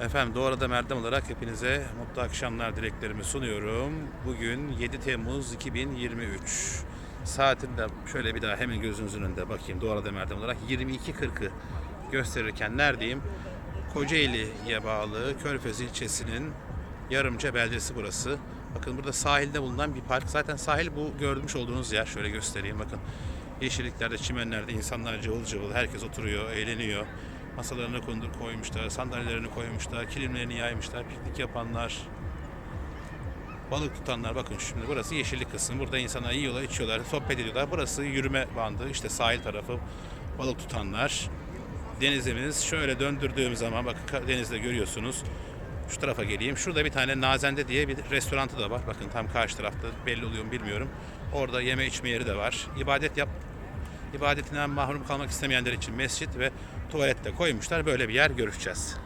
Efendim Doğru'da Merdem olarak hepinize mutlu akşamlar dileklerimi sunuyorum. Bugün 7 Temmuz 2023. Saatinde şöyle bir daha hemen gözünüzün önünde bakayım Doğru'da Merdem olarak 22.40'ı gösterirken neredeyim? Kocaeli'ye bağlı Körfez ilçesinin Yarımca beldesi burası. Bakın burada sahilde bulunan bir park. Zaten sahil bu görmüş olduğunuz yer. Şöyle göstereyim bakın. Yeşilliklerde, çimenlerde insanlar cıvıl cıvıl. Herkes oturuyor, eğleniyor. Masalarını kondur koymuşlar, sandalyelerini koymuşlar, kilimlerini yaymışlar, piknik yapanlar, balık tutanlar. Bakın şimdi burası yeşillik kısmı. Burada insanlar yiyorlar, içiyorlar, sohbet ediyorlar. Burası yürüme bandı. işte sahil tarafı balık tutanlar. Denizimiz şöyle döndürdüğüm zaman bakın denizde görüyorsunuz. Şu tarafa geleyim. Şurada bir tane Nazende diye bir restorantı da var. Bakın tam karşı tarafta belli oluyor mu bilmiyorum. Orada yeme içme yeri de var. İbadet yap ibadetinden mahrum kalmak istemeyenler için mescit ve tuvalet de koymuşlar. Böyle bir yer görüşeceğiz.